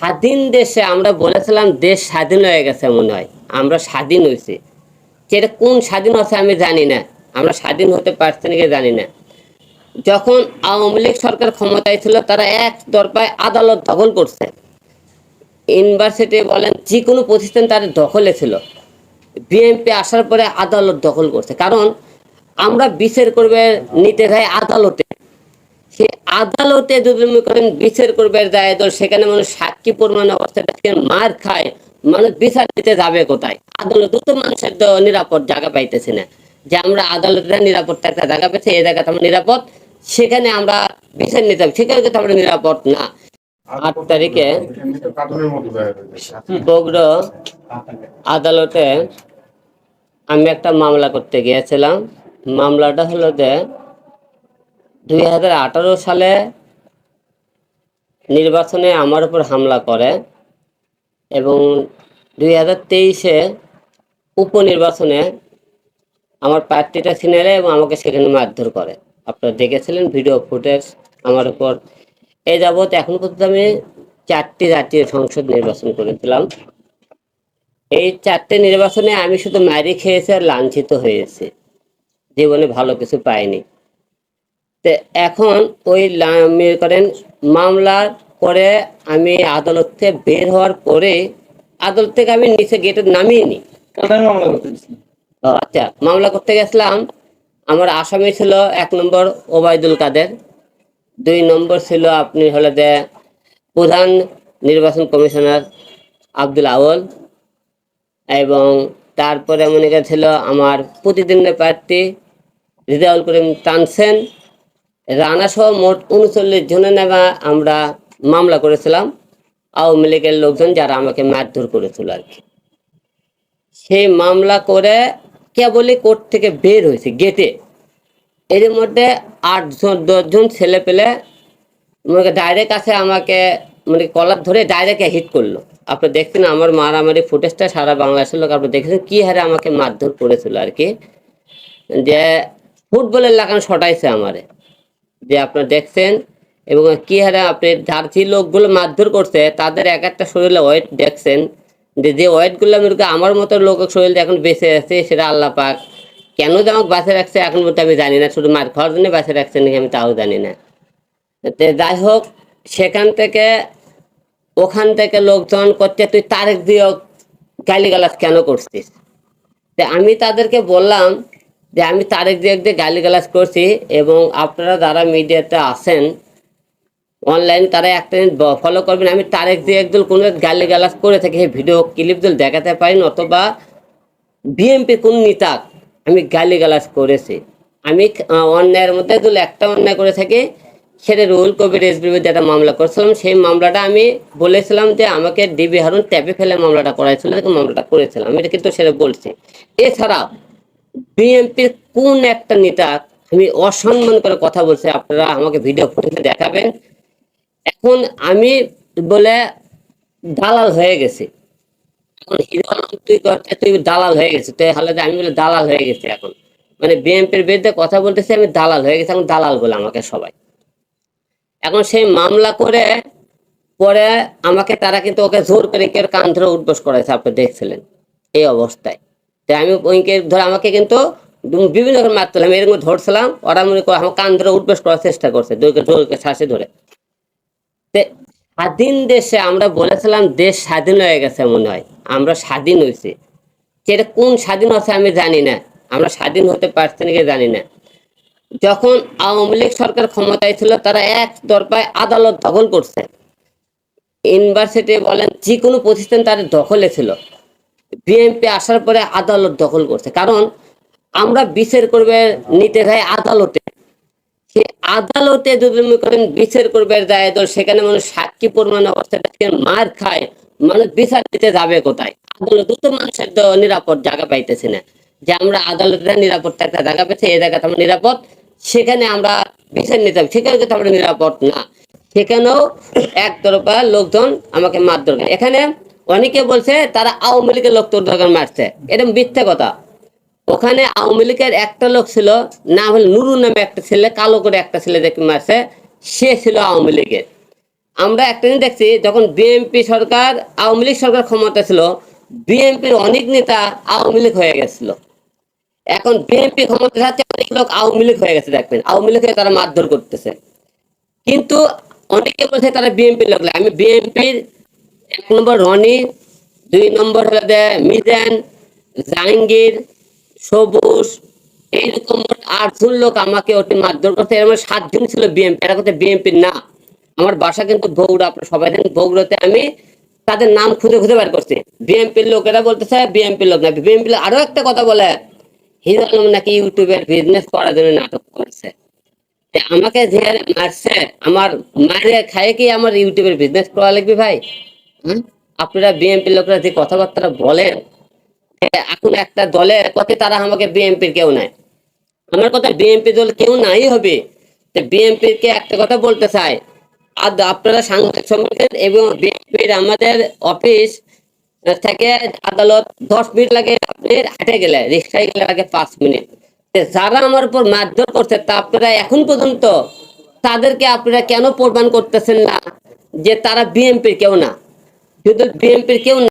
স্বাধীন দেশে আমরা বলেছিলাম দেশ স্বাধীন হয়ে গেছে মনে হয়। আমরা স্বাধীন হয়েছি। সেটা কোন স্বাধীন হচ্ছে আমি জানি না। আমরা স্বাধীন হতে পারছি নাকি জানি না। যখন আওয়ামী লীগ সরকার ক্ষমতায় ছিল, তারা এক দরপায় আদালত দখল করছে। ইউনিভার্সিটি বলেন যে কোনো প্রতিষ্ঠান তাদের দখলে ছিল। বিএনপি আসার পরে আদালত দখল করছে। কারণ আমরা বিচার করবে নিতে যাই আদালতে সে আদালতে যদি মনে করেন বিচার করবে যায় তো সেখানে মানুষ সাক্ষী প্রমাণ অবস্থাটা মার খায় মানুষ বিচার দিতে যাবে কোথায়? আদালত তো মানুষের তো নিরাপদ জায়গা পাইতেছে না। যে আমরা আদালতে নিরাপদ একটা জায়গা পেয়েছি এই জায়গাতে আমরা নিরাপদ, সেখানে আমরা বিচার নিতে হবে সেখানে কিন্তু আমরা নিরাপদ না। আট তারিখে বগুড়া আদালতে আমি একটা মামলা করতে গিয়েছিলাম। মামলাটা হলো যে দুই হাজার আঠারো সালে নির্বাচনে আমার উপর হামলা করে এবং দুই হাজার তেইশে উপনির্বাচনে আমার প্রার্থীটা ছিনে নেয় এবং আমাকে সেখানে মারধর করে। আপনারা দেখেছিলেন ভিডিও ফুটেজ আমার উপর। এই যাবৎ এখন পর্যন্ত আমি চারটি জাতীয় সংসদ নির্বাচন করেছিলাম। এই চারটে নির্বাচনে আমি শুধু মারি খেয়েছি আর লাঞ্ছিত হয়েছি। জীবনে ভালো কিছু পাইনি। তো এখন ওই মনে করেন মামলার পরে আমি আদালত থেকে বের হওয়ার পরে আদালত থেকে আমি নিচে গেটে নামিয়ে নি মামলা আচ্ছা মামলা করতে গেছিলাম। আমার আসামি ছিল এক নম্বর ওবায়দুল কাদের দুই নম্বর ছিল আপনি হলে যে প্রধান নির্বাচন কমিশনার আব্দুল আউল এবং তারপরে মনে ছিল আমার প্রতিদিনের প্রার্থী রিজাউল করিম টানসেন রানা সহ মোট উনচল্লিশ জনের নামে আমরা মামলা করেছিলাম। আওয়ামী লীগের লোকজন যারা আমাকে মারধর করেছিল আর কি। সেই মামলা করে কেবলই কোর্ট থেকে বের হয়েছে গেটে। এর মধ্যে আটজন, দশজন ছেলে পেলে মানে ডাইরেক্ট আছে আমাকে মানে কলার ধরে ডাইরেক্ট হিট করল। আপনি দেখছেন আমার মারামারি ফুটেজটা সারা বাংলাদেশের লোক আপনি দেখেছেন কি হারে আমাকে মারধর করেছিল আর কি। যে ফুটবলের লাগানো শটাইছে আমারে। যে আপনার দেখছেন, এবং কি হারে আপনি যার লোকগুলো মারধর করছে, তাদের এক একটা শরীরে ওয়েট দেখছেন, যে যে ওয়েটগুলো আমি আমার মতো লোক শরীর এখন বেঁচে আছে, সেটা আল্লাহ পাক কেন যে আমাকে বাঁচে রাখছে, এখন পর্যন্ত আমি জানি না, শুধু মার খাওয়ার জন্য বাঁচে রাখছে নাকি আমি তাও জানি না। তো যাই হোক, সেখান থেকে, ওখান থেকে লোকজন করতে তুই তারেক দিয়ে গালিগালাজ কেন করছিস? আমি তাদেরকে বললাম যে আমি তারেক দিয়ে দিয়ে গালিগালাজ করছি এবং আপনারা যারা মিডিয়াতে আছেন অনলাইন তারা একটা ফলো করবেন। আমি তারেক দিয়ে একদল কোনো গালি গালাজ করে থাকি, সেই ভিডিও ক্লিপগুলো দেখাতে পারি অথবা বিএমপি কোন নেতা আমি গালি গালাজ করেছি। আমি অন্যায়ের মধ্যে যদি একটা অন্যায় করে থাকি, সেটা রুহুল কবির এস বিরুদ্ধে একটা মামলা করেছিলাম। সেই মামলাটা আমি বলেছিলাম যে আমাকে ডিবি হারুন ট্যাপে ফেলে মামলাটা করাইছিল মামলাটা করেছিলাম। আমি এটা কিন্তু সেটা বলছি। এছাড়া বিএনপির কোন একটা নেতা আমি অসম্মান করে কথা বলছে, আপনারা আমাকে ভিডিও ফুটেজে দেখাবেন। এখন আমি বলে দালাল হয়ে গেছি। তুই করতে তুই দালাল হয়ে গেছিস। তুই হলে আমি বলে দালাল হয়ে গেছি এখন। মানে বিএনপির বিরুদ্ধে কথা বলতেছি, আমি দালাল হয়ে গেছি, এখন দালাল বলে আমাকে সবাই। এখন সেই মামলা করে, পরে আমাকে তারা কিন্তু ওকে জোর করে কেউ কান ধরে উঠবস করেছে আপনি দেখছিলেন। এই অবস্থায়। তাই আমি ওইকে ধরে আমাকে কিন্তু বিভিন্ন রকম মারছিলাম এরকম ধরছিলাম, ওরা মনে করে আমার কান ধরে উঠবস করার চেষ্টা করছে জোরকে জোরকে শ্বাসে ধরে। স্বাধীন দেশে আমরা বলেছিলাম দেশ স্বাধীন হয়ে গেছে মনে হয়, আমরা স্বাধীন হয়েছি। সেটা কোন স্বাধীন হচ্ছে আমি জানি না, আমরা স্বাধীন হতে পারছি নাকি জানি না। যখন আওয়ামী লীগ সরকার ক্ষমতায় ছিল, তারা এক দরপায় আদালত দখল করছে। ইউনিভার্সিটি বলেন যে কোনো প্রতিষ্ঠান তাদের দখলে ছিল। বিএনপি আসার পরে আদালত দখল করছে। কারণ আমরা বিচার করবে নিতে যাই আদালতে। সে আদালতে যদি মনে করেন বিচার করবে যায় তো সেখানে মানুষ সাক্ষী প্রমাণ অবস্থাটা মার খায়, মানুষ বিচার দিতে যাবে কোথায়? আদালতে তো মানুষের তো নিরাপদ জায়গা পাইতেছে না। যে আমরা আদালতে নিরাপদ একটা জায়গা পেয়েছি এই জায়গাতে আমরা নিরাপদ, সেখানে আমরা বিচার নিতে হবে সেখানে কিন্তু আমরা নিরাপদ না। সেখানেও একতরফা লোকজন আমাকে মারধর করে। এখানে অনেকে বলছে তারা আওয়ামী লীগের লোক তোর দোকান মারছে। এটা মিথ্যা কথা। ওখানে আওয়ামী লীগের একটা লোক ছিল না হলে নুরু নামে একটা ছেলে, কালো করে একটা ছেলে দেখে মারছে, সে ছিল আওয়ামী লীগের। আমরা একটা জিনিস দেখছি, যখন বিএনপি সরকার, আওয়ামী লীগ সরকার ক্ষমতা ছিল, বিএনপির অনেক নেতা আওয়ামী লীগ হয়ে গেছিল। এখন বিএনপি ক্ষমতা থাকছে অনেক লোক আওয়ামী লীগ হয়ে গেছে, দেখবেন। আওয়ামী লীগ হয়ে তারা মারধর করতেছে। কিন্তু অনেকে বলছে তারা বিএনপির লোক আমি বিএনপির এক নম্বর রনি, দুই নম্বর যে মিজান, জাহাঙ্গীর, সবুজ, এইরকম মোট আটজন লোক আমাকে ওটি মারধর করতে এর সাতজন ছিল বিএনপি এরা করতে বিএনপির না। আমার বাসা কিন্তু বগুড়া, আপনার সবাই জানেন বগুড়াতে আমি তাদের নাম খুঁজে খুঁজে বের করছি। বিএনপির লোকেরা বলতেছে বিএনপির লোক না। বিএনপি আরও একটা কথা বলে, হিরো নাকি ইউটিউবের বিজনেস করার জন্য নাটক করছে। আমাকে যে মারছে, আমার মারে খায় কি আমার ইউটিউবের বিজনেস করা লাগবে ভাই? আপনারা লোকরা যে কথাবার্তা বলেন এখন একটা দলের পথে তারা আমাকে বিএনপির কেউ নাই। আমার কথা বিএনপি দল কেউ নাই হবে। বিএনপির কে একটা কথা বলতে চাই। আর আপনারা সাংবাদিক সম্মেলন এবং বিএনপির আমাদের অফিস থেকে আদালত দশ মিনিট লাগে আপনি হাঁটে গেলে, রিক্সায় গেলে লাগে পাঁচ মিনিট। যারা আমার উপর মারধর করছে, তা আপনারা এখন পর্যন্ত তাদেরকে আপনারা কেন প্রমাণ করতেছেন না যে তারা বিএনপির কেউ না? শুধু বিএনপির কেউ